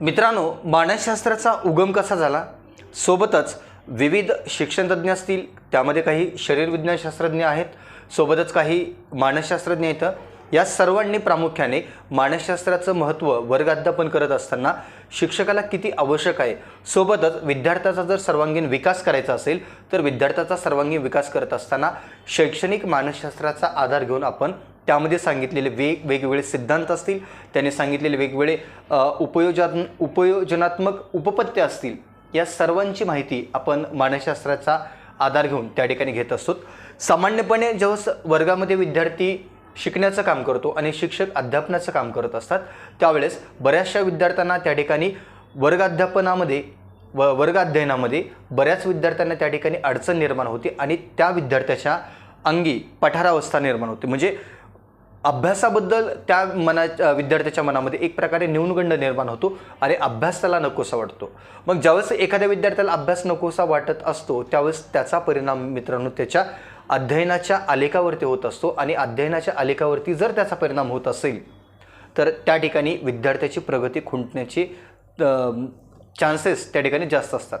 मित्रांनो मानसशास्त्राचा उगम कसा झाला? सोबतच विविध शिक्षणतज्ञ असतील त्यामध्ये काही शरीरविज्ञानशास्त्रज्ञ आहेत सोबतच काही मानसशास्त्रज्ञ इथं या सर्वांनी प्रामुख्याने मानसशास्त्राचं महत्त्व वर्गाध्यापन करत असताना शिक्षकाला किती आवश्यक आहे? सोबतच विद्यार्थ्याचा जर सर्वांगीण विकास करायचा असेल तर विद्यार्थ्याचा सर्वांगीण विकास करत असताना शैक्षणिक मानसशास्त्राचा आधार घेऊन आपण त्यामध्ये सांगितलेले वेग वेगवेगळे सिद्धांत असतील त्याने सांगितलेले वेगवेगळे अ, उपयोजन उपयोजनात्मक उपपत्ती असतील या सर्वांची माहिती आपण मानसशास्त्राचा आधार घेऊन त्या ठिकाणी घेत असतो. सामान्यपणे जेव्हा स- वर्गामध्ये विद्यार्थी शिकण्याचं काम करतो आणि शिक्षक अध्यापनाचं काम करत असतात त्यावेळेस बऱ्याचशा विद्यार्थ्यांना त्या ठिकाणी वर्ग अध्यापनामध्ये व वर्ग अध्ययनामध्ये बऱ्याच विद्यार्थ्यांना त्या ठिकाणी अडचण निर्माण होते आणि त्या विद्यार्थ्याच्या अंगी पठारावस्था निर्माण होते. म्हणजे अभ्यासाबद्दल त्या मना विद्यार्थ्याच्या मनामध्ये एक प्रकारे न्यूनगंड निर्माण होतो आणि अभ्यास त्याला नकोसा वाटतो. मग ज्यावेळेस एखाद्या विद्यार्थ्याला अभ्यास नकोसा वाटत असतो त्यावेळेस त्याचा परिणाम मित्रांनो त्याच्या अध्ययनाच्या आलेखावरती होत असतो आणि अध्ययनाच्या आलेखावरती जर त्याचा परिणाम होत असेल तर त्या ठिकाणी विद्यार्थ्याची प्रगती खुंटण्याची चान्सेस त्या ठिकाणी जास्त असतात.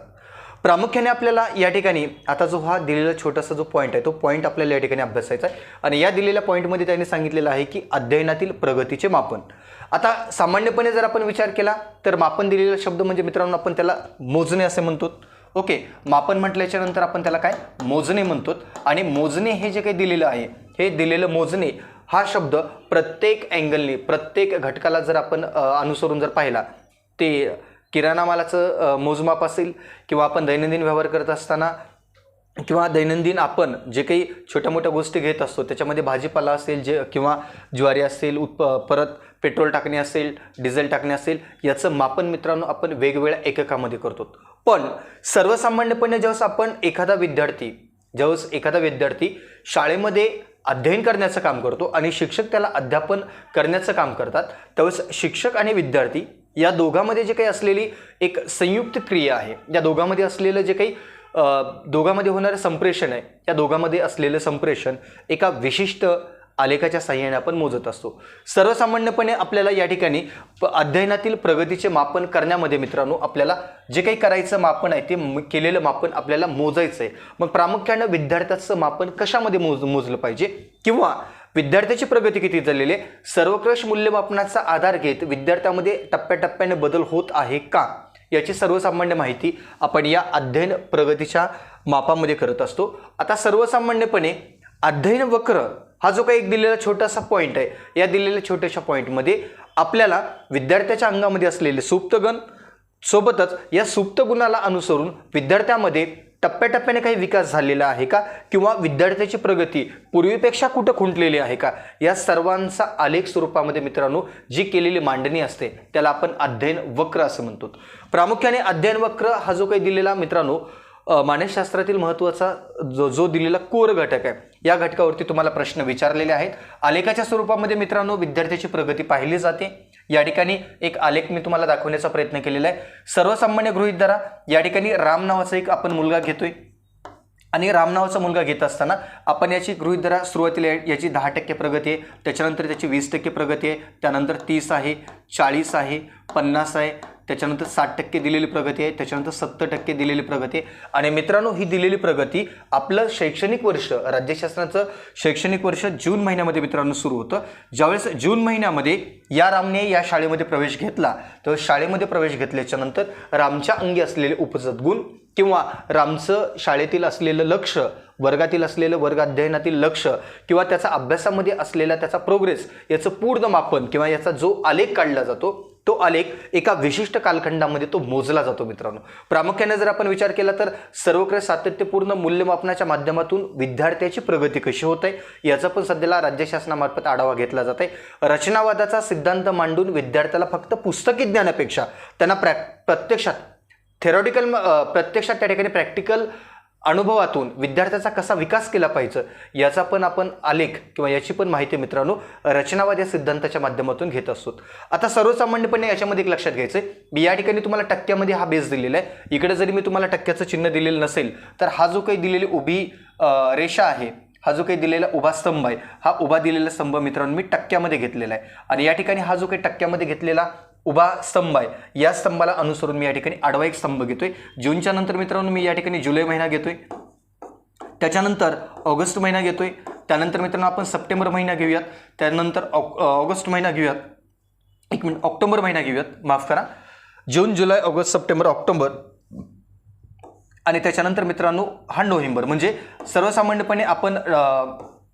प्रामुख्याने आपल्याला या ठिकाणी आता जो हा दिलेला छोटासा जो पॉईंट आहे तो पॉईंट आपल्याला या ठिकाणी अभ्यासायचा आहे. आणि या दिलेल्या पॉईंटमध्ये त्यांनी सांगितलेलं आहे की अध्ययनातील प्रगतीचे मापन. आता सामान्यपणे जर आपण विचार केला तर मापन दिलेला शब्द म्हणजे मित्रांनो आपण त्याला मोजणे असे म्हणतो. ओके मापन म्हटल्याच्या नंतर आपण त्याला काय? मोजणे म्हणतो. आणि मोजणे हे जे काही दिलेलं आहे हे दिलेलं मोजणे हा शब्द प्रत्येक अँगलने प्रत्येक घटकाला जर आपण अनुसरून जर पाहिला ते किराणा मालाचं मोजमाप असेल किंवा आपण दैनंदिन व्यवहार करत असताना किंवा दैनंदिन आपण जे काही छोट्या मोठ्या गोष्टी घेत असतो त्याच्यामध्ये भाजीपाला असेल जे किंवा ज्वारी असेल उत्प परत पेट्रोल टाकणे असेल डिझेल टाकणे असेल याचं मापन मित्रांनो आपण वेगवेगळ्या एककामध्ये करतो. पण सर्वसामान्यपणे ज्यावेळेस आपण एखादा विद्यार्थी ज्यावेळेस एखादा विद्यार्थी शाळेमध्ये अध्ययन करण्याचं काम करतो आणि शिक्षक त्याला अध्यापन करण्याचं काम करतात त्यावेळेस शिक्षक आणि विद्यार्थी या दोघांमध्ये जे काही असलेली एक संयुक्त क्रिया आहे या दोघांमध्ये असलेलं जे काही दोघांमध्ये होणारं संप्रेषण आहे या दोघांमध्ये असलेलं संप्रेषण एका विशिष्ट आलेखाच्या साह्याने आपण मोजत असतो. सर्वसामान्यपणे आपल्याला या ठिकाणी अध्ययनातील प्रगतीचे मापन करण्यामध्ये मित्रांनो आपल्याला जे काही करायचं मापन आहे ते केलेलं मापन आपल्याला मोजायचं आहे मग प्रामुख्यानं विद्यार्थ्याचं मापन कशामध्ये मोज मोजलं पाहिजे? किंवा विद्यार्थ्याची प्रगती किती झालेली आहे? सर्वक्रश मूल्यमापनाचा आधार घेत विद्यार्थ्यामध्ये टप्प्याटप्प्याने बदल होत आहे का? याची सर्वसामान्य माहिती आपण या अध्ययन प्रगतीच्या मापामध्ये करत असतो. आता सर्वसामान्यपणे अध्ययन वक्र हा जो काही एक दिलेला छोटासा पॉईंट आहे या दिलेल्या छोट्याशा पॉईंटमध्ये आपल्याला विद्यार्थ्याच्या अंगामध्ये असलेले सुप्तगण सोबतच या सुप्त गुणाला अनुसरून विद्यार्थ्यामध्ये टप्प्याटप्प्याने काही विकास झालेला आहे का? किंवा विद्यार्थ्याची प्रगती पूर्वीपेक्षा कुठं खुंटलेली आहे का? या सर्वांचा आलेख स्वरूपामध्ये मित्रांनो जी केलेली मांडणी असते त्याला आपण अध्ययन वक्र असं म्हणतो. प्रामुख्याने अध्ययन वक्र हा जो काही दिलेला मित्रांनो मानसशास्त्रातील महत्त्वाचा जो जो दिलेला कोर घटक आहे या घटकावरती तुम्हाला प्रश्न विचारलेले आहेत. आलेखाच्या स्वरूपामध्ये मित्रांनो विद्यार्थ्याची प्रगती पाहिली जाते. या ठिकाणी एक आलेख मी तुम्हाला दाखवण्याचा प्रयत्न केलेला आहे. सर्वसामान्य गृहित धरा या ठिकाणी राम नावाचा एक आपण मुलगा घेतोय. आणि राम नावाचा मुलगा घेत असताना आपण याची गृहित धरा सुरुवातीला याची दहा टक्के प्रगती आहे. त्याच्यानंतर त्याची वीस टक्के प्रगती आहे. त्यानंतर तीस आहे चाळीस आहे पन्नास आहे. त्याच्यानंतर साठ टक्के दिलेली प्रगती आहे त्याच्यानंतर सत्तर टक्के दिलेली प्रगती आहे. आणि मित्रांनो ही दिलेली प्रगती आपलं शैक्षणिक वर्ष राज्यशासनाचं शैक्षणिक वर्ष जून महिन्यामध्ये मित्रांनो सुरू होतं. ज्यावेळेस जून महिन्यामध्ये या रामने या शाळेमध्ये प्रवेश घेतला तर शाळेमध्ये प्रवेश घेतल्याच्या नंतर रामच्या अंगी असलेले उपजत गुण किंवा रामचं शाळेतील असलेलं लक्ष वर्गातील असलेलं वर्ग अध्ययनातील लक्ष किंवा त्याचा अभ्यासामध्ये असलेला त्याचा प्रोग्रेस याचं पूर्ण मापन किंवा याचा जो आलेख काढला जातो तो आलेख एका विशिष्ट कालखंडामध्ये तो मोजला जातो मित्रांनो. प्रामुख्याने जर आपण विचार केला तर सर्वकडे सातत्यपूर्ण मूल्यमापनाच्या माध्यमातून विद्यार्थ्याची प्रगती कशी होत आहे याचा पण सध्याला राज्य शासनामार्फत आढावा घेतला जात आहे रचनावादाचा सिद्धांत मांडून विद्यार्थ्याला फक्त पुस्तकी ज्ञानापेक्षा त्यांना प्रॅ प्रत्यक्षात थेरॉटिकल प्रत्यक्षात त्या ठिकाणी प्रॅक्टिकल अनुभवातून विद्यार्थ्याचा कसा विकास केला पाहिजे याचा पण आपण आलेख किंवा याची पण माहिती मित्रांनो रचनावाद या सिद्धांताच्या माध्यमातून घेत असतो. आता सर्वसामान्यपणे याच्यामध्ये एक लक्षात घ्यायचं आहे मी या ठिकाणी तुम्हाला टक्क्यामध्ये हा बेस दिलेला आहे. इकडे जरी मी तुम्हाला टक्क्याचं चिन्ह दिलेलं नसेल तर हा जो काही दिलेली उभी रेषा आहे हा जो काही दिलेला उभा स्तंभ आहे हा उभा दिलेला स्तंभ मित्रांनो मी टक्क्यामध्ये घेतलेला आहे. आणि या ठिकाणी हा जो काही टक्क्यामध्ये घेतलेला उभा स्तंभ आहे. या स्तंभाला अनुसरून मी या ठिकाणी आडवा एक स्तंभ घेतोय. जूनच्या नंतर मित्रांनो मी या ठिकाणी जुलै महिना घेतोय. त्याच्यानंतर ऑगस्ट महिना घेतोय. त्यानंतर मित्रांनो आपण सप्टेंबर महिना घेऊयात. त्यानंतर ऑगस्ट महिना घेऊयात. एक मिनिट ऑक्टोबर महिना घेऊयात. माफ करा. जून जुलै ऑगस्ट सप्टेंबर ऑक्टोबर आणि त्याच्यानंतर मित्रांनो हा नोव्हेंबर. म्हणजे सर्वसामान्यपणे आपण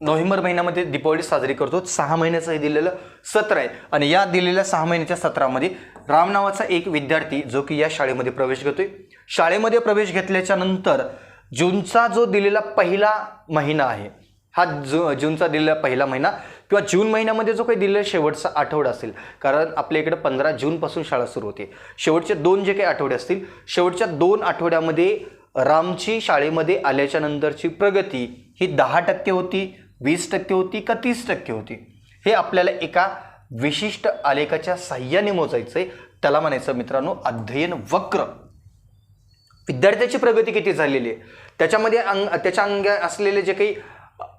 नोव्हेंबर महिन्यामध्ये दीपावली साजरी करतो. सहा महिन्याचं हे दिलेलं सत्र आहे. आणि या दिलेल्या सहा महिन्याच्या सत्रामध्ये राम नावाचा एक विद्यार्थी जो की या शाळेमध्ये प्रवेश घेतोय. शाळेमध्ये प्रवेश घेतल्याच्या नंतर जूनचा जो दिलेला पहिला महिना आहे हा जू जूनचा दिलेला पहिला महिना किंवा जून महिन्यामध्ये जो काही दिलेला शेवटचा आठवडा असेल कारण आपल्या इकडे पंधरा जूनपासून शाळा सुरू होते. शेवटचे दोन जे काही आठवडे असतील शेवटच्या दोन आठवड्यामध्ये रामची शाळेमध्ये आल्याच्या नंतरची प्रगती ही दहा टक्के होती. वीस टक्के होती का तीस टक्के होती? हे आपल्याला एका विशिष्ट आलेखाच्या साह्याने मोजायचं आहे त्याला म्हणायचं मित्रांनो अध्ययन वक्र. विद्यार्थ्याची प्रगती किती झालेली आहे? त्याच्यामध्ये अंग त्याच्या अंग असलेले जे काही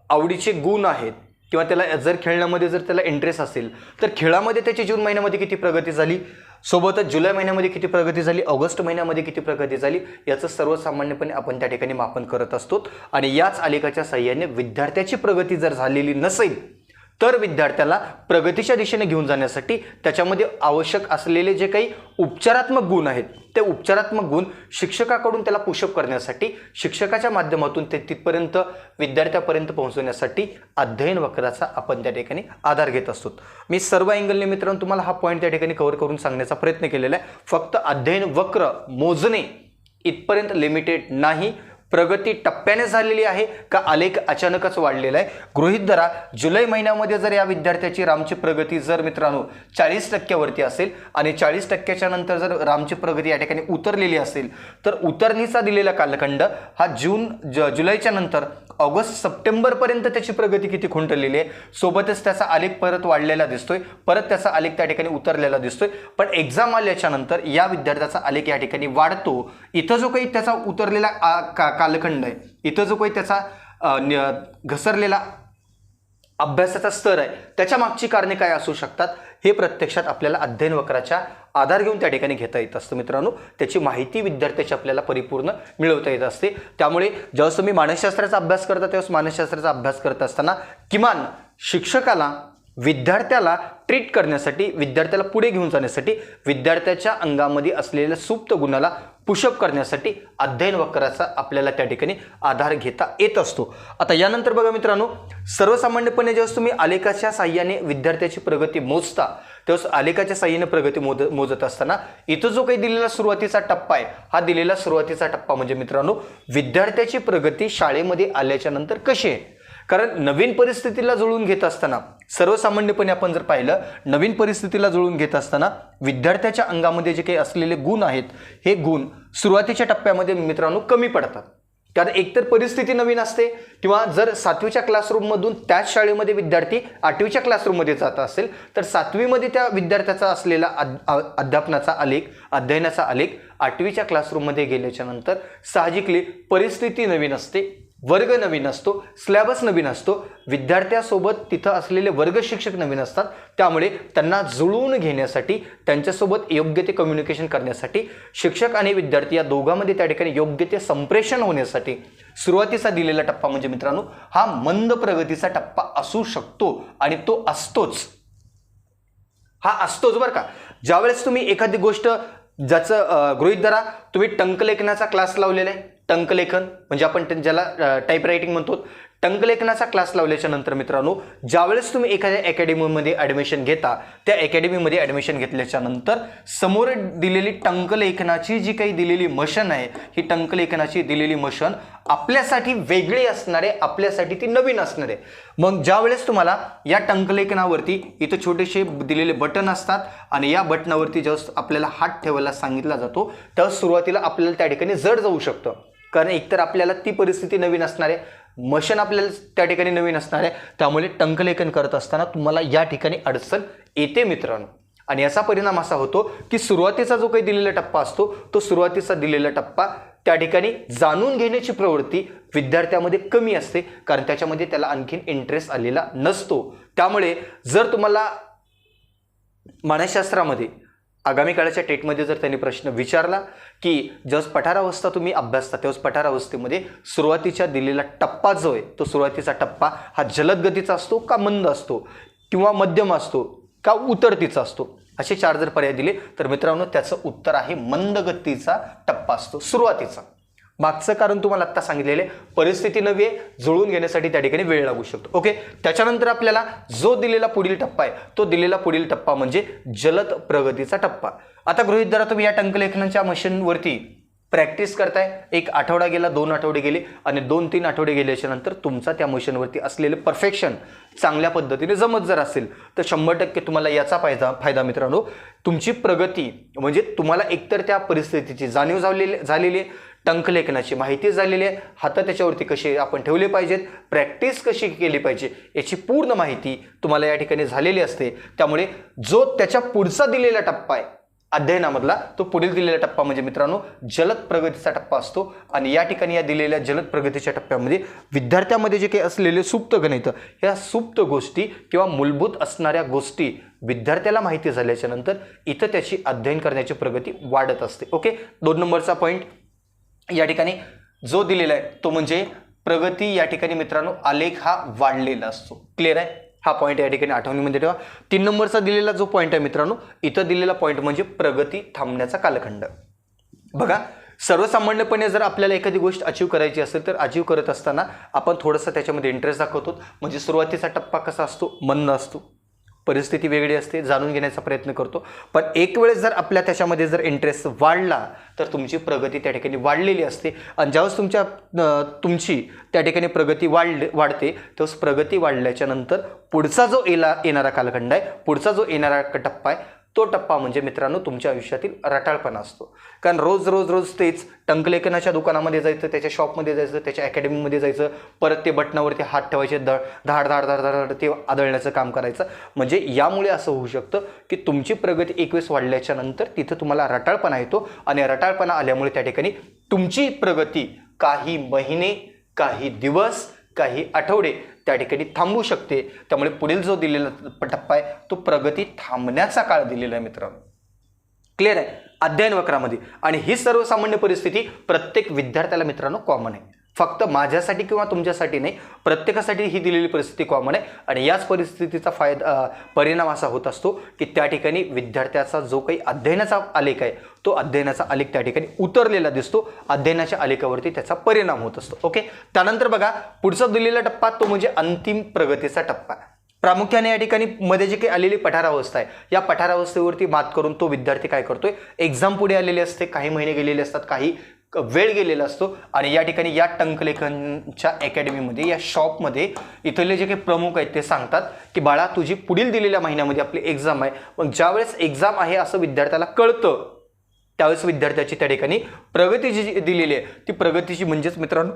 आवडीचे गुण आहेत किंवा त्याला जर खेळण्यामध्ये जर त्याला इंटरेस्ट असेल तर खेळामध्ये त्याची जून महिन्यामध्ये किती प्रगती झाली? सोबतच जुलै महिन्यामध्ये किती प्रगती झाली ऑगस्ट महिन्यामध्ये किती प्रगती झाली याचं सर्वसामान्यपणे आपण त्या ठिकाणी मापन करत असतो. आणि याच आलेखाच्या सहाय्याने विद्यार्थ्याची प्रगती जर झालेली नसेल तर विद्यार्थ्याला प्रगतीच्या दिशेने घेऊन जाण्यासाठी त्याच्यामध्ये आवश्यक असलेले जे काही उपचारात्मक गुण आहेत ते उपचारात्मक गुण शिक्षकाकडून त्याला पुशअप करण्यासाठी शिक्षकाच्या माध्यमातून ते तिथपर्यंत विद्यार्थ्यापर्यंत पोहोचवण्यासाठी अध्ययन वक्राचा आपण त्या ठिकाणी आधार घेत असतो. मी सर्व अँगलने मित्रांनो तुम्हाला हा पॉईंट त्या ठिकाणी कव्हर करून सांगण्याचा प्रयत्न केलेला आहे. फक्त अध्ययन वक्र मोजणे इथपर्यंत लिमिटेड नाही. प्रगती टप्प्याने झालेली आहे का आलेख अचानकच वाढलेला आहे? गृहित धरा जुलै महिन्यामध्ये जर या विद्यार्थ्याची रामची प्रगती जर मित्रांनो चाळीस टक्क्यावरती असेल आणि चाळीस टक्क्याच्या नंतर जर रामची प्रगती या ठिकाणी उतरलेली असेल तर उतरणीचा दिलेला कालखंड हा जून ज जुलैच्या नंतर ऑगस्ट सप्टेंबरपर्यंत त्याची प्रगती किती खुंटलेली आहे? सोबतच त्याचा आलेख परत वाढलेला दिसतोय परत त्याचा आलेख त्या ठिकाणी उतरलेला दिसतोय पण एक्झाम आल्याच्यानंतर या विद्यार्थ्याचा आलेख या ठिकाणी वाढतो. इथं जो काही त्याचा उतरलेला आ- का कालखंड आहे. इथं जो काही त्याचा घसरलेला अभ्यासाचा स्तर आहे त्याच्या मागची कारणे काय असू शकतात हे प्रत्यक्षात आपल्याला अध्ययन वक्राच्या आधार घेऊन त्या ठिकाणी घेता येत असतं मित्रांनो. त्याची माहिती विद्यार्थ्याची आपल्याला परिपूर्ण मिळवता येत असते. त्यामुळे जेव्हा तुम्ही मानसशास्त्राचा अभ्यास करता तेव्हाच मानसशास्त्राचा अभ्यास करत असताना किमान शिक्षकाला विद्यार्थ्याला ट्रीट करण्यासाठी विद्यार्थ्याला पुढे घेऊन जाण्यासाठी विद्यार्थ्याच्या अंगामध्ये असलेल्या सुप्त गुणाला पुशअप करण्यासाठी अध्ययन वक्राचा आपल्याला त्या ठिकाणी आधार घेता येत असतो. आता यानंतर बघा मित्रांनो सर्वसामान्यपणे जेव्हा तुम्ही आलेखाच्या साह्याने विद्यार्थ्याची प्रगती मोजता तेव्हा आलेखाच्या साह्याने प्रगती मोज मोजत असताना इथं जो काही दिलेला सुरुवातीचा टप्पा आहे हा दिलेला सुरुवातीचा टप्पा म्हणजे मित्रांनो विद्यार्थ्याची प्रगती शाळेमध्ये आल्याच्यानंतर कशी आहे? कारण नवीन परिस्थितीला जुळून घेत असताना सर्वसामान्यपणे आपण जर पाहिलं नवीन परिस्थितीला जुळून घेत असताना विद्यार्थ्याच्या अंगामध्ये जे काही असलेले गुण आहेत हे गुण सुरुवातीच्या टप्प्यामध्ये मित्रांनो कमी पडतात. कारण एकतर परिस्थिती नवीन असते किंवा जर सातवीच्या क्लासरूममधून त्याच शाळेमध्ये विद्यार्थी आठवीच्या क्लासरूममध्ये जात असेल तर सातवीमध्ये त्या विद्यार्थ्याचा असलेला अध- अ- अध्यापनाचा आलेख अध्ययनाचा आलेख आठवीच्या क्लासरूममध्ये गेल्याच्यानंतर साहजिकली परिस्थिती नवीन असते. वर्ग नवीन असतो सिलेबस नवीन असतो विद्यार्थ्यासोबत तिथं असलेले वर्ग शिक्षक नवीन असतात. त्यामुळे त्यांना जुळवून घेण्यासाठी त्यांच्यासोबत योग्य ते कम्युनिकेशन करण्यासाठी शिक्षक आणि विद्यार्थी या दोघांमध्ये त्या ठिकाणी योग्य ते संप्रेषण होण्यासाठी सुरुवातीचा दिलेला टप्पा म्हणजे मित्रांनो हा मंद प्रगतीचा टप्पा असू शकतो आणि तो असतोच. हा असतोच बरं का. ज्यावेळेस तुम्ही एखादी गोष्ट ज्याचं गृहित धरा तुम्ही टंकलेखनाचा क्लास लावलेला आहे. टंकलेखन म्हणजे आपण ज्याला टाईप रायटिंग म्हणतो टंकलेखनाचा क्लास लावल्याच्या नंतर मित्रांनो ज्यावेळेस तुम्ही एखाद्या अकॅडमीमध्ये ॲडमिशन घेता त्या अकॅडमीमध्ये ॲडमिशन घेतल्याच्या नंतर समोर दिलेली टंकलेखनाची जी काही दिलेली मशन आहे ही टंकलेखनाची दिलेली मशन आपल्यासाठी वेगळी असणारे आपल्यासाठी ती नवीन असणार. आहे मग ज्यावेळेस तुम्हाला या टंकलेखनावरती इथं छोटेसे दिलेले बटन असतात आणि या बटनावरती ज्यावेळेस आपल्याला हात ठेवायला सांगितला जातो त्यावेळेस सुरुवातीला आपल्याला त्या ठिकाणी जड जाऊ शकतं. कारण एकतर आपल्याला ती परिस्थिती नवीन असणार आहे. मशन आपल्याला त्या ठिकाणी नवीन असणार आहे. त्यामुळे टंकलेखन करत असताना तुम्हाला या ठिकाणी अडचण येते मित्रांनो. आणि याचा परिणाम असा होतो की सुरुवातीचा जो काही दिलेला टप्पा असतो तो सुरुवातीचा दिलेला टप्पा त्या ठिकाणी जाणून घेण्याची प्रवृत्ती विद्यार्थ्यामध्ये कमी असते. कारण त्याच्यामध्ये त्याला आणखीन इंटरेस्ट आलेला नसतो. त्यामुळे जर तुम्हाला मानसशास्त्रामध्ये आगामी काळाच्या टेटमध्ये जर त्यांनी प्रश्न विचारला की ज्यावेळेस पठारावस्था तुम्ही अभ्यासता तेव्हाच पठारावस्थेमध्ये सुरुवातीच्या दिलेला टप्पा जो आहे तो सुरुवातीचा टप्पा हा जलद गतीचा असतो का मंद असतो किंवा मध्यम असतो का उतरतीचा असतो? असे चार जर पर्याय दिले तर मित्रांनो त्याचं उत्तर आहे मंद गतीचा टप्पा असतो सुरुवातीचा. मागचं कारण तुम्हाला आत्ता सांगितलेले परिस्थिती नव्हे जुळून घेण्यासाठी त्या ठिकाणी वेळ लागू शकतो. ओके त्याच्यानंतर आपल्याला जो दिलेला पुढील टप्पा आहे तो दिलेला पुढील टप्पा म्हणजे जलद प्रगतीचा टप्पा. आता गृहित धरा तुम्ही या टंकलेखनाच्या मशीनवरती प्रॅक्टिस करताय. एक आठवडा गेला दोन आठवडे गेले आणि दोन तीन आठवडे गेल्याच्यानंतर तुमचा त्या मशीनवरती असलेले परफेक्शन चांगल्या पद्धतीने जमत जर असेल तर शंभर टक्के तुम्हाला याचा फायदा फायदा मित्रांनो तुमची प्रगती म्हणजे तुम्हाला एकतर त्या परिस्थितीची जाणीव झालेली झालेली आहे टंकलेखनाची माहिती झालेली आहे. हातं त्याच्यावरती कसे आपण ठेवले पाहिजेत प्रॅक्टिस कशी केली पाहिजे याची पूर्ण माहिती तुम्हाला या ठिकाणी झालेली असते. त्यामुळे जो त्याच्या पुढचा दिलेला टप्पा आहे अध्ययनामधला तो पुढील दिलेला टप्पा म्हणजे मित्रांनो जलद प्रगतीचा टप्पा असतो. आणि या ठिकाणी या दिलेल्या जलद प्रगतीच्या टप्प्यामध्ये विद्यार्थ्यामध्ये जे काही असलेले सुप्त गणित ह्या सुप्त गोष्टी किंवा मूलभूत असणाऱ्या गोष्टी विद्यार्थ्याला माहिती झाल्याच्यानंतर इथं त्याची अध्ययन करण्याची प्रगती वाढत असते. ओके? दोन नंबरचा पॉईंट या ठिकाणी जो दिलेला आहे तो म्हणजे प्रगती या ठिकाणी मित्रांनो आलेख हा वाढलेला असतो. क्लिअर आहे? हा पॉईंट या ठिकाणी आठवणीमध्ये ठेवा. तीन नंबरचा दिलेला जो पॉईंट आहे मित्रांनो इथं दिलेला पॉईंट म्हणजे प्रगती थांबण्याचा कालखंड. बघा सर्वसामान्यपणे जर आपल्याला एखादी गोष्ट अचीव करायची असेल तर अचीव करत असताना आपण थोडंसं त्याच्यामध्ये इंटरेस्ट दाखवतो. म्हणजे सुरुवातीचा टप्पा कसा असतो? मंद असतो. परिस्थिती वेगळी असते जाणून घेण्याचा प्रयत्न करतो. पण एक वेळेस जर आपल्या त्याच्यामध्ये जर इंटरेस्ट वाढला तर तुमची प्रगती त्या ठिकाणी वाढलेली असते. आणि ज्यावेळेस तुमच्या तुमची त्या ठिकाणी प्रगती वाढ वाढते तेव्हाच प्रगती वाढल्याच्या नंतर पुढचा जो येला येणारा कालखंड आहे पुढचा जो येणारा टप्पा आहे तो टप्पा म्हणजे मित्रांनो तुमच्या आयुष्यातील रटाळपणा असतो. कारण रोज रोज रोज तेच टंकलेखनाच्या दुकानामध्ये जायचं त्याच्या शॉपमध्ये जायचं त्याच्या अकॅडमीमध्ये जायचं परत ते बटनावरती हात ठेवायचे दळ धाड धाड धाड धाड धाड ते आदळण्याचं काम करायचं. म्हणजे यामुळे असं होऊ शकतं की तुमची प्रगती एकवीस वाढल्याच्या नंतर तिथं तुम्हाला रटाळपणा येतो आणि रटाळपणा आल्यामुळे त्या ठिकाणी तुमची प्रगती काही महिने काही दिवस काही आठवडे त्या ठिकाणी थांबू शकते. त्यामुळे पुढील जो दिलेला टप्पा आहे तो प्रगती थांबण्याचा काळ दिलेला आहे मित्रांनो. क्लिअर आहे? अध्ययन वक्रामध्ये. आणि ही सर्वसामान्य परिस्थिती प्रत्येक विद्यार्थ्याला मित्रांनो कॉमन आहे. फक्त माझ्यासाठी किंवा तुमच्यासाठी नाही प्रत्येकासाठी ही दिलेली परिस्थिती कॉमन आहे. आणि याच परिस्थितीचा फायदा परिणाम असा होत असतो की त्या ठिकाणी विद्यार्थ्याचा जो काही अध्ययनाचा आलेख आहे तो अध्ययनाचा आलेख त्या ठिकाणी उतरलेला दिसतो. अध्ययनाच्या आलेखावरती त्याचा परिणाम होत असतो. ओके? त्यानंतर बघा पुढचा दिलेला टप्पा तो म्हणजे अंतिम प्रगतीचा टप्पा. प्रामुख्याने या ठिकाणी मध्ये जे काही आलेली पठारावस्था आहे या पठारावस्थेवरती मात करून तो विद्यार्थी काय करतोय? एक्झाम पुढे आलेली असते काही महिने गेलेले असतात काही वेळ गेलेला असतो. आणि या ठिकाणी या टंकलेखनच्या अकॅडमीमध्ये या शॉपमध्ये इथले जे काही प्रमुख आहेत ते सांगतात की बाळा तुझी पुढील दिलेल्या महिन्यामध्ये आपली एक्झाम आहे. मग ज्यावेळेस एक्झाम आहे असं विद्यार्थ्याला कळतं त्यावेळेस विद्यार्थ्याची त्या ठिकाणी प्रगती जी दिलेली आहे ती प्रगतीची म्हणजेच मित्रांनो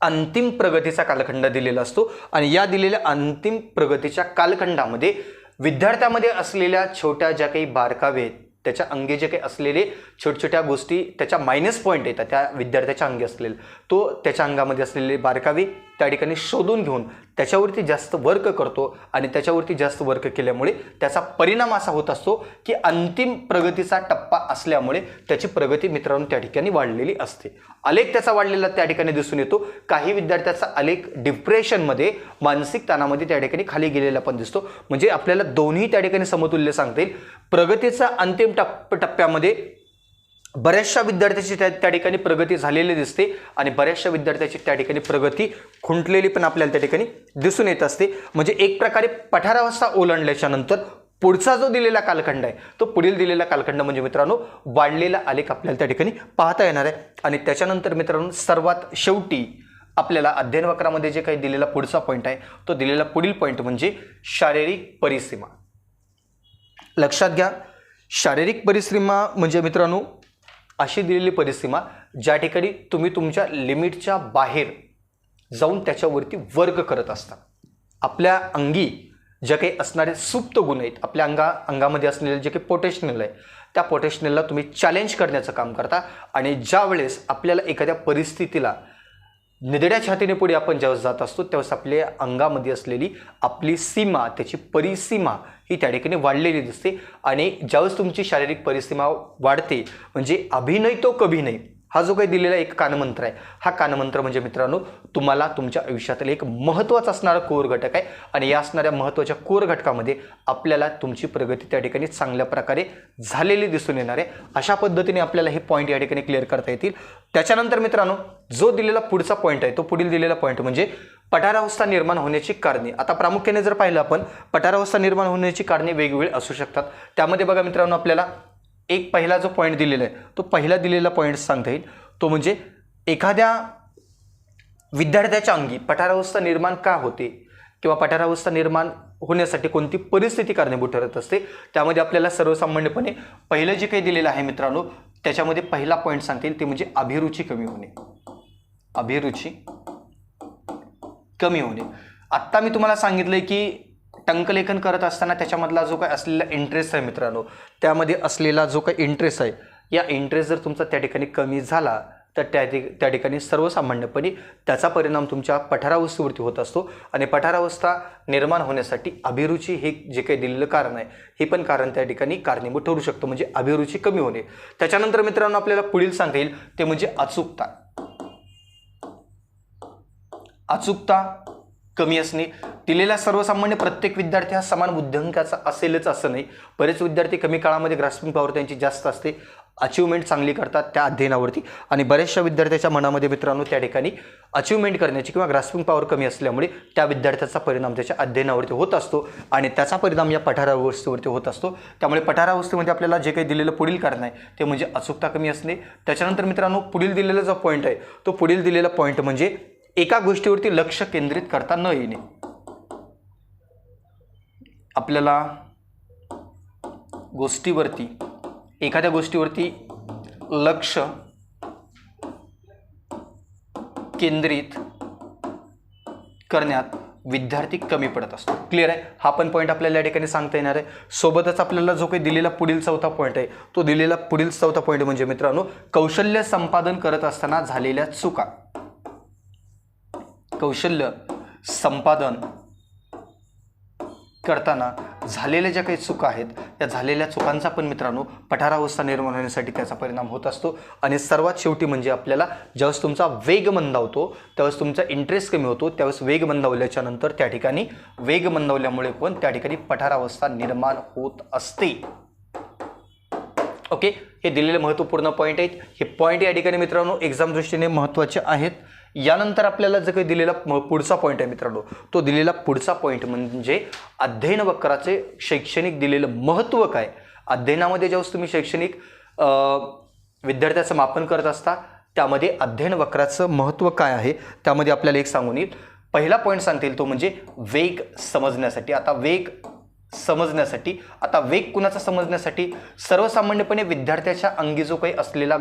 अंतिम प्रगतीचा कालखंड दिलेला असतो. आणि या दिलेल्या अंतिम प्रगतीच्या कालखंडामध्ये विद्यार्थ्यामध्ये असलेल्या छोट्या ज्या काही बारकावे आहेत त्याच्या अंगी जे काही असलेले छोट्या छोट्या गोष्टी त्याच्या मायनस पॉईंट येतात त्या विद्यार्थ्याच्या अंगी असलेले. तो त्याच्या अंगामध्ये असलेले बारकावे त्या ठिकाणी शोधून घेऊन त्याच्यावरती जास्त वर्क करतो आणि त्याच्यावरती जास्त वर्क केल्यामुळे त्याचा परिणाम असा होत असतो की अंतिम प्रगतीचा टप्पा असल्यामुळे त्याची प्रगती मित्रांनो त्या ठिकाणी वाढलेली असते. आलेख त्याचा वाढलेला त्या ठिकाणी दिसून येतो. काही विद्यार्थ्याचा आलेख डिप्रेशनमध्ये मानसिक ताणामध्ये त्या ठिकाणी खाली गेलेला पण दिसतो. म्हणजे आपल्याला दोन्ही त्या ठिकाणी समतुल्य सांगता येईल. प्रगतीचा अंतिम टप्प टप्प्यामध्ये बऱ्याचशा विद्यार्थ्याची त्या त्या ठिकाणी प्रगती झालेली दिसते आणि बऱ्याचशा विद्यार्थ्याची त्या ठिकाणी प्रगती खुंटलेली पण आपल्याला त्या ठिकाणी दिसून येत असते. म्हणजे एक प्रकारे पठारावस्था ओलांडल्याच्या नंतर पुढचा जो दिलेला कालखंड आहे तो पुढील दिलेला कालखंड म्हणजे मित्रांनो वाढलेला आलेख आपल्याला त्या ठिकाणी पाहता येणार आहे. आणि त्याच्यानंतर मित्रांनो सर्वात शेवटी आपल्याला अध्ययन वक्रामध्ये जे काही दिलेला पुढचा पॉईंट आहे तो दिलेला पुढील पॉईंट म्हणजे शारीरिक परिसीमा. लक्षात घ्या शारीरिक परिसीमा म्हणजे मित्रांनो अशी दिलेली परिसीमा ज्या ठिकाणी तुम्ही तुमच्या लिमिटच्या बाहेर जाऊन त्याच्यावरती वर्ग करत असता. आपल्या अंगी ज्या काही असणारे सुप्त गुण आहेत आपल्या अंगा अंगामध्ये असलेले जे काही पोटेशनल आहे त्या पोटेशनलला तुम्ही चॅलेंज करण्याचं काम करता आणि ज्यावेळेस आपल्याला एखाद्या परिस्थितीला निदड्या छातीने पुढे आपण ज्यावेळेस जात असतो त्यावेळेस आपल्या अंगामध्ये असलेली आपली सीमा त्याची परिसीमा ही त्या ठिकाणी वाढलेली दिसते. आणि ज्यावेळेस तुमची शारीरिक परिसीमा वाढते म्हणजे अभिनय तो कभी नाही. हा जो काही दिलेला एक कानमंत्र आहे हा कानमंत्र म्हणजे मित्रांनो तुम्हाला तुमच्या आयुष्यातील एक महत्त्वाचा असणारा कोर घटक आहे. आणि या असणाऱ्या महत्त्वाच्या कोर घटकामध्ये आपल्याला तुमची प्रगती त्या ठिकाणी चांगल्या प्रकारे झालेली दिसून येणार आहे. अशा पद्धतीने आपल्याला हे पॉईंट या ठिकाणी क्लिअर करता येतील. त्याच्यानंतर मित्रांनो जो दिलेला पुढचा पॉईंट आहे तो पुढील दिलेला पॉईंट म्हणजे पठारावस्था निर्माण होण्याची कारणे. आता प्रामुख्याने जर पाहिलं आपण पठारावस्था निर्माण होण्याची कारणे वेगवेगळी असू शकतात. त्यामध्ये बघा मित्रांनो आपल्याला एक पहिला जो पॉईंट दिलेला आहे तो पहिला दिलेला पॉईंट सांगता येईल. तो म्हणजे एखाद्या विद्यार्थ्याच्या अंगी पठारावस्था निर्माण का होते? किंवा पठारावस्था निर्माण होण्यासाठी कोणती परिस्थिती कारणीभूत ठरत असते? त्यामध्ये आपल्याला सर्वसामान्यपणे पहिलं जे काही दिलेलं आहे मित्रांनो त्याच्यामध्ये पहिला पॉईंट सांगता येईल ते म्हणजे अभिरुची कमी होणे. अभिरुची कमी होणे. आत्ता मी तुम्हाला सांगितलं की टंकलेखन करत असताना त्याच्यामधला जो काही असलेला इंटरेस्ट आहे मित्रांनो त्यामध्ये असलेला जो काही इंटरेस्ट आहे या इंटरेस्ट जर तुमचा त्या ठिकाणी कमी झाला तर त्या ठिक- त्या ठिकाणी सर्वसामान्यपणे त्याचा परिणाम तुमच्या पठारावस्थेवरती होत असतो. आणि पठारावस्था निर्माण होण्यासाठी अभिरुची हे जे काही दिलेलं कारण आहे हे पण कारण त्या ठिकाणी कारणीभूत ठरू शकतं म्हणजे अभिरुची कमी होणे. त्याच्यानंतर मित्रांनो आपल्याला पुढील सांगता येईल ते म्हणजे अचूकता. अचूकता कमी असणे. दिलेला सर्वसामान्य प्रत्येक विद्यार्थी हा समान बुद्ध्यांकाचा असेलच असं नाही. बरेच विद्यार्थी कमी काळामध्ये ग्रास्पिंग पॉवर त्यांची जास्त असते. अचिव्हमेंट चांगली करतात त्या अध्ययनावरती. आणि बऱ्याचशा विद्यार्थ्याच्या मनामध्ये मित्रांनो त्या ठिकाणी अचिव्हमेंट करण्याची किंवा ग्रास्पिंग पॉवर कमी असल्यामुळे त्या विद्यार्थ्याचा परिणाम त्याच्या अध्ययनावरती होत असतो. आणि त्याचा परिणाम या पठारावस्थेवरती होत असतो. त्यामुळे पठारावस्थेमध्ये आपल्याला जे काही दिलेलं पुढील कारण आहे ते म्हणजे अचूकता कमी असणे. त्याच्यानंतर मित्रांनो पुढील दिलेला जो पॉईंट आहे तो पुढील दिलेला पॉईंट म्हणजे एका गोष्टीवरती लक्ष केंद्रित करता न येणे. आपल्याला गोष्टीवरती एखाद्या गोष्टीवरती लक्ष केंद्रित करण्यात विद्यार्थी कमी पडत असतो. क्लिअर आहे? हा पण पॉईंट आपल्याला या ठिकाणी सांगता येणार आहे. सोबतच आपल्याला जो काही दिलेला पुढील चौथा पॉईंट आहे तो दिलेला पुढील चौथा पॉईंट म्हणजे मित्रांनो कौशल्य संपादन करत असताना झालेल्या चुका. कौशल्य संपादन करताना झालेल्या ज्या काही चुका आहेत त्या झालेल्या चुकांचा पण मित्रांनो पठारावस्था निर्माण होण्यासाठी त्याचा परिणाम होत असतो. आणि सर्वात शेवटी म्हणजे आपल्याला ज्यावेळेस तुमचा वेग मंदावतो त्यावेळेस तुमचा इंटरेस्ट कमी होतो त्यावेळेस वेग मंदावल्याच्या नंतर त्या ठिकाणी वेग मंदावल्यामुळे पण त्या ठिकाणी पठारावस्था निर्माण होत असते. ओके हे दिलेले महत्त्वपूर्ण पॉईंट आहेत. हे पॉईंट या ठिकाणी मित्रांनो एक्झाम दृष्टीने महत्त्वाचे आहेत. यानंतर आपल्याला जो काही दिलेला पुढचा पॉईंट आहे मित्रांनो तो दिलेला पुढचा पॉईंट म्हणजे अध्ययन वक्राचे शैक्षणिक दिलेलं महत्त्व काय? अध्ययनामध्ये ज्यावेळेस तुम्ही शैक्षणिक विद्यार्थ्याचं मापन करत असता त्यामध्ये अध्ययन वक्राचं महत्त्व काय आहे? त्यामध्ये आपल्याला एक सांगून येईल. पहिला पॉईंट सांगता येईल तो म्हणजे वेग समजण्यासाठी. आता वेग समजण्यासाठी आता वेग कुणाचा समजण्यासाठी? सर्वसामान्यपणे विद्यार्थ्याच्या अंगी जो काही असलेला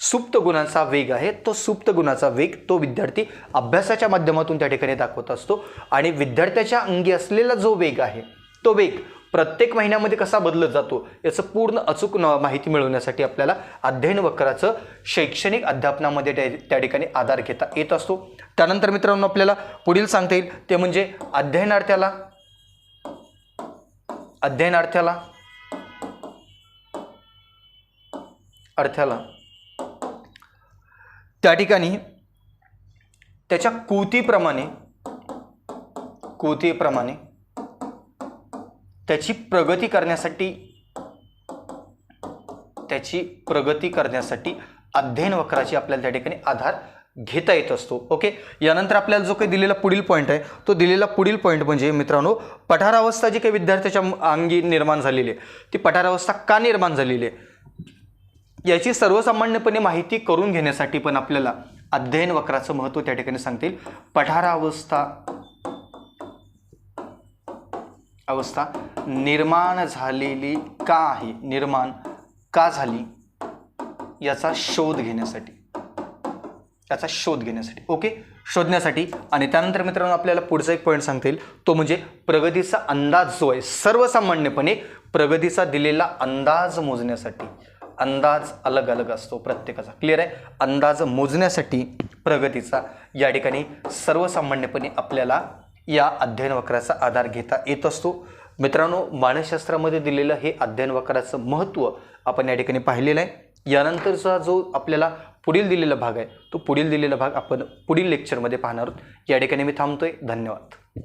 सुप्त गुणांचा वेग आहे तो सुप्त गुणाचा वेग तो विद्यार्थी अभ्यासाच्या माध्यमातून त्या ठिकाणी दाखवत असतो. आणि विद्यार्थ्याच्या अंगी असलेला जो वेग आहे तो वेग प्रत्येक महिन्यामध्ये कसा बदलत जातो याचं पूर्ण अचूक न- माहिती मिळवण्यासाठी आपल्याला अध्ययन वक्राचं शैक्षणिक अध्यापनामध्ये त्या त्या ठिकाणी आधार घेता येत असतो. त्यानंतर मित्रांनो आपल्याला पुढील सांगता येईल ते म्हणजे अध्ययनार्थ्याला अध्ययनार्थ्याला अर्थ्याला त्या ठिकाणी त्याच्या कुतीप्रमाणे कृतीप्रमाणे त्याची प्रगती करण्यासाठी त्याची प्रगती करण्यासाठी अध्ययन वक्राची आपल्याला त्या ठिकाणी आधार घेता येत असतो. ओके? यानंतर आपल्याला जो काही दिलेला पुढील पॉईंट आहे तो दिलेला पुढील पॉईंट म्हणजे मित्रांनो पठारावस्था जी काही विद्यार्थ्याच्या अंगी निर्माण झालेली आहे ती पठारावस्था का निर्माण झालेली आहे? याची सर्वसामान्यपणे माहिती करून घेण्यासाठी पण आपल्याला अध्ययन वक्राचं महत्त्व त्या ठिकाणी सांगतील. पठारावस्था अवस्था निर्माण झालेली का आहे? निर्माण का झाली? याचा शोध घेण्यासाठी. याचा शोध घेण्यासाठी. ओके? शोधण्यासाठी. आणि त्यानंतर मित्रांनो आपल्याला पुढचा एक पॉईंट सांगता येईल तो म्हणजे प्रगतीचा अंदाज जो आहे सर्वसामान्यपणे प्रगतीचा दिलेला अंदाज मोजण्यासाठी. अंदाज अलग अलग असतो प्रत्येकाचा. क्लिअर आहे? अंदाज मोजण्यासाठी प्रगतीचा या ठिकाणी सर्वसामान्यपणे आपल्याला या अध्ययन वक्राचा आधार घेता येत असतो. मित्रांनो मानसशास्त्रामध्ये दिलेलं हे अध्ययन वक्राचं महत्त्व आपण या ठिकाणी पाहिलेलं आहे. यानंतरचा जो आपल्याला पुढील दिलेला भाग आहे तो पुढील दिलेला भाग आपण पुढील लेक्चरमध्ये पाहणार आहोत. या ठिकाणी मी थांबतोय. धन्यवाद.